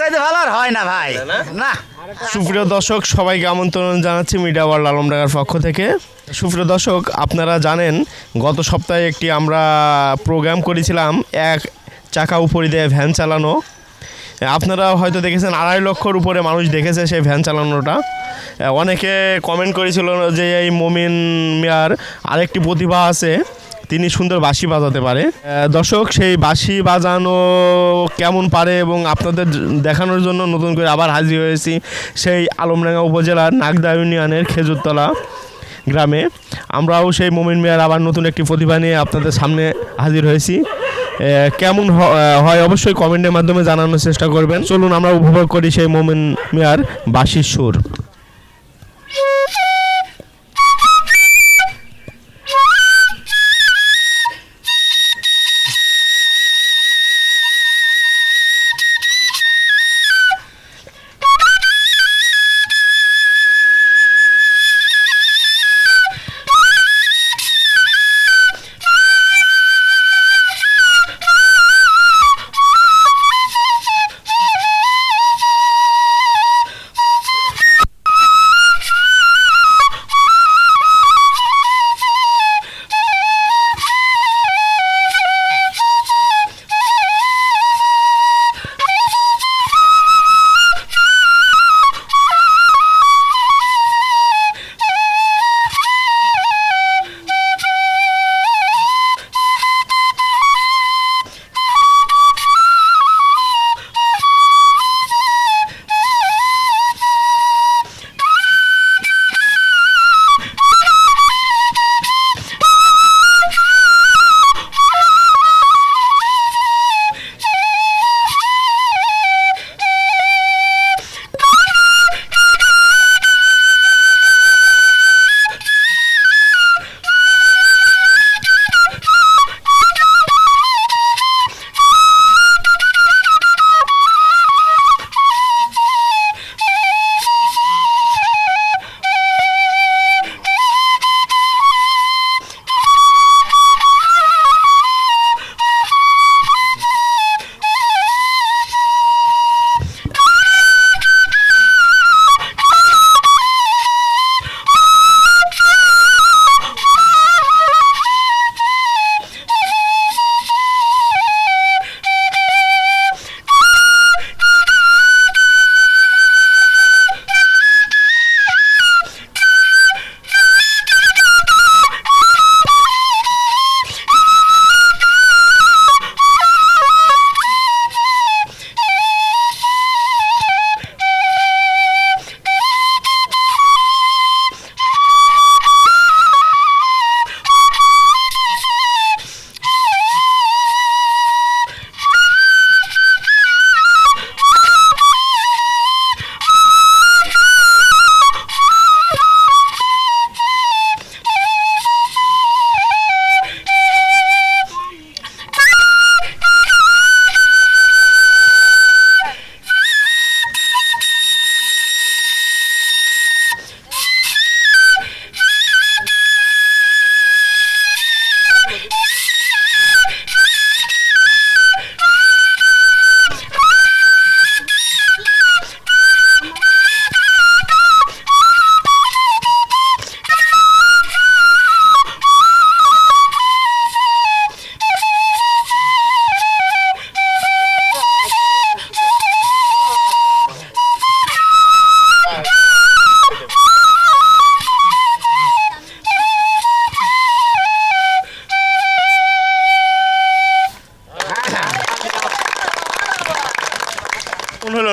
চাইতে ভালো আর হয় না ভাই। না? সুপ্রিয় দর্শক সবাইকে আমন্ত্রণ জানাচ্ছি মিডিয়া ওয়ার্ল্ড আলমডাঙ্গার পক্ষ থেকে। সুপ্রিয় দর্শক আপনারা জানেন গত সপ্তাহে একটি আমরা প্রোগ্রাম করেছিলাম এক চাকা উপরে দিয়ে ভ্যান চালানো। আপনারা হয়তো দেখেছেন আড়াই লক্ষর উপরে মানুষ দেখেছে সেই ভ্যান চালানোটা। অনেকে কমেন্ট করেছিল যে এই মমিন মিয়ার আরেকটি প্রতিভা আছে। তিনি সুন্দর বাঁশি বাজাতে পারে। দর্শক, সেই বাঁশি বাজানো কেমন পারে এবং আপনাদের দেখানোর জন্য নতুন করে আবার হাজির হয়েছি সেই আলমডাঙ্গা উপজেলার নাগদা ইউনিয়নের খেজুরতলা গ্রামে। আমরাও সেই মোমিন মিয়ার আবার নতুন একটি প্রতিভা নিয়ে আপনাদের সামনে হাজির হয়েছি। কেমন হয় অবশ্যই কমেন্টের মাধ্যমে জানানোর চেষ্টা করবেন। চলুন আমরা উপভোগ করি সেই মোমিন মিয়ার বাঁশির সুর।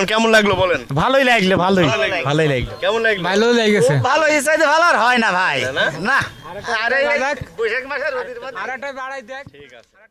কেমন কেমন লাগল বলেন? ভালোই লাগল ভালোই। ভালোই লাগল। কেমন লাগল? ভালোই লেগেছে। ভালো হিসাবে ভালো আর হয় না ভাই। না? আরে বৈশাখ মাসের রোদের মধ্যে। আর একটা বাড়াই দেখ। ঠিক আছে।